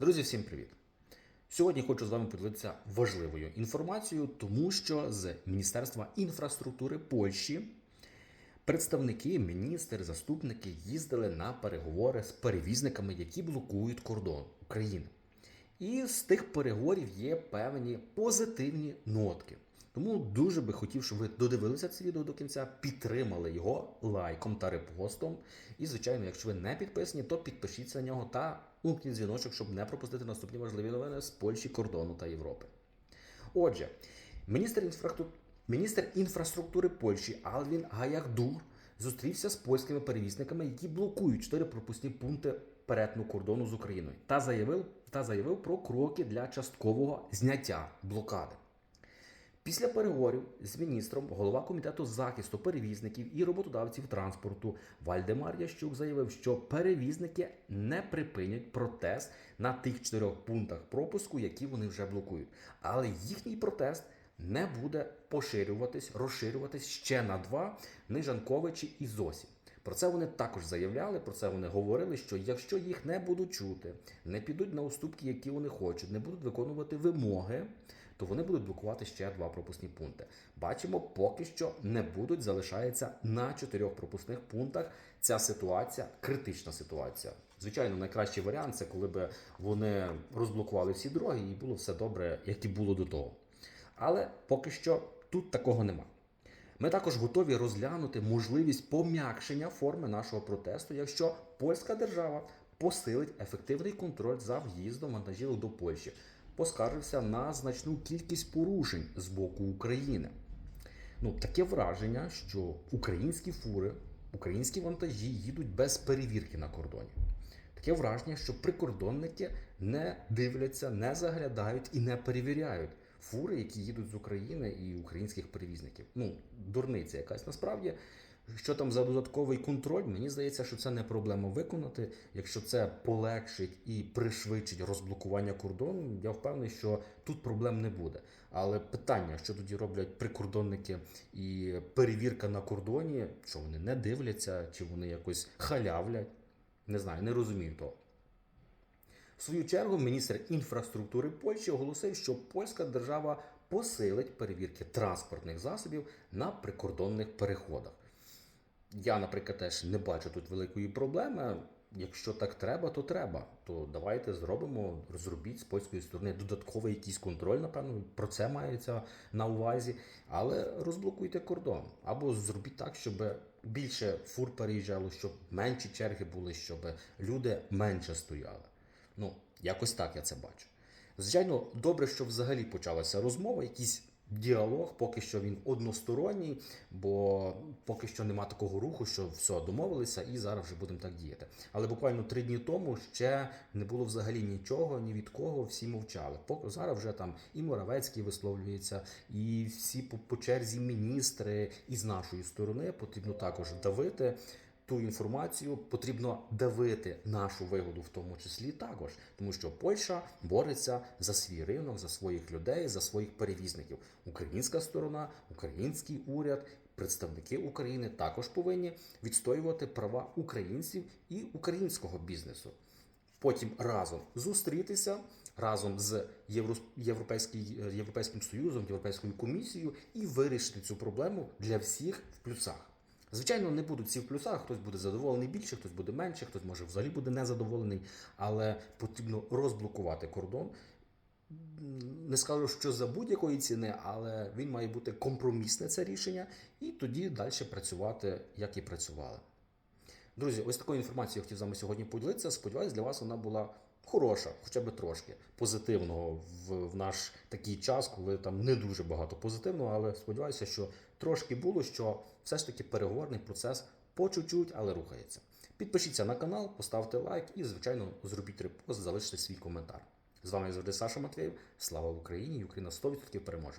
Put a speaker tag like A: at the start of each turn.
A: Друзі, всім привіт! Сьогодні хочу з вами поділитися важливою інформацією, тому що з Міністерства інфраструктури Польщі представники, міністри, заступники їздили на переговори з перевізниками, які блокують кордон України. І з тих переговорів є певні позитивні нотки. Тому дуже би хотів, щоб ви додивилися це відео до кінця, підтримали його лайком та репостом. І, звичайно, якщо ви не підписані, то підпишіться на нього та умкніть дзвіночок, щоб не пропустити наступні важливі новини з Польщі, кордону та Європи. Отже, міністр, інфраструк- міністр інфраструктури Польщі Алвін Гаярдур зустрівся з польськими перевізниками, які блокують чотири пропускні пункти перетину кордону з Україною, та заявив, та заявив про кроки для часткового зняття блокади. Після переговорів з міністром голова комітету захисту перевізників і роботодавців транспорту Вальдемар Ящук заявив, що перевізники не припинять протест на тих чотирьох пунктах пропуску, які вони вже блокують. Але їхній протест не буде поширюватись, розширюватись ще на два Нижанковичі і Зосі. Про це вони також заявляли, про це вони говорили, що якщо їх не будуть чути, не підуть на уступки, які вони хочуть, не будуть виконувати вимоги, то вони будуть блокувати ще два пропускні пункти. Бачимо, поки що не будуть, залишається на чотирьох пропускних пунктах. Ця ситуація критична ситуація. Звичайно, найкращий варіант це коли б вони розблокували всі дороги і було все добре, як і було до того. Але поки що тут такого нема. Ми також готові розглянути можливість пом'якшення форми нашого протесту, якщо польська держава посилить ефективний контроль за в'їздом вантажівок до Польщі, поскаржився на значну кількість порушень з боку України. Ну, таке враження, що українські фури, українські вантажі їдуть без перевірки на кордоні. Таке враження, що прикордонники не дивляться, не заглядають і не перевіряють фури, які їдуть з України і українських перевізників. Ну, дурниця якась насправді. Що там за додатковий контроль, мені здається, що це не проблема виконати. Якщо це полегшить і пришвидшить розблокування кордону, я впевнений, що тут проблем не буде. Але питання, що тоді роблять прикордонники і перевірка на кордоні, що вони не дивляться, чи вони якось халявлять, не знаю, не розумію того. В свою чергу міністр інфраструктури Польщі оголосив, що польська держава посилить перевірки транспортних засобів на прикордонних переходах. Я, наприклад, теж не бачу тут великої проблеми. Якщо так треба, то треба. То давайте зробимо, зробіть з польської сторони додатковий якийсь контроль, напевно, про це мається на увазі. Але розблокуйте кордон. Або зробіть так, щоб більше фур переїжджало, щоб менші черги були, щоб люди менше стояли. Ну, якось так я це бачу. Звичайно, добре, що взагалі почалася розмова, якийсь діалог, поки що він односторонній, бо поки що нема такого руху, що все домовилися, і зараз вже будемо так діяти. Але буквально три дні тому ще не було взагалі нічого, ні від кого, всі мовчали. Поки зараз вже там і Моравецький висловлюється, і всі по, по черзі міністри, і з нашої сторони потрібно також давити ту інформацію потрібно давити нашу вигоду, в тому числі також, тому що Польща бореться за свій ринок, за своїх людей, за своїх перевізників. Українська сторона, український уряд, представники України також повинні відстоювати права українців і українського бізнесу. Потім разом зустрітися разом з Євро... Європейським Союзом, Європейською комісією і вирішити цю проблему для всіх в плюсах. Звичайно, не будуть всі в плюсах, хтось буде задоволений більше, хтось буде менше, хтось може взагалі буде незадоволений, але потрібно розблокувати кордон. Не скажу, що за будь-якої ціни, але він має бути компромісне це рішення, і тоді далі працювати, як і працювали. Друзі, ось такою інформацією я хотів з вами сьогодні поділитися. Сподіваюсь, для вас вона була хороша, хоча б трошки позитивного в, в наш такий час, коли там не дуже багато позитивного, але сподіваюся, що трошки було, що все ж таки переговорний процес по чуть-чуть, але рухається. Підпишіться на канал, поставте лайк і, звичайно, зробіть репост, залиште свій коментар. З вами завжди Саша Матвєєв. Слава Україні! Україна 100% переможе!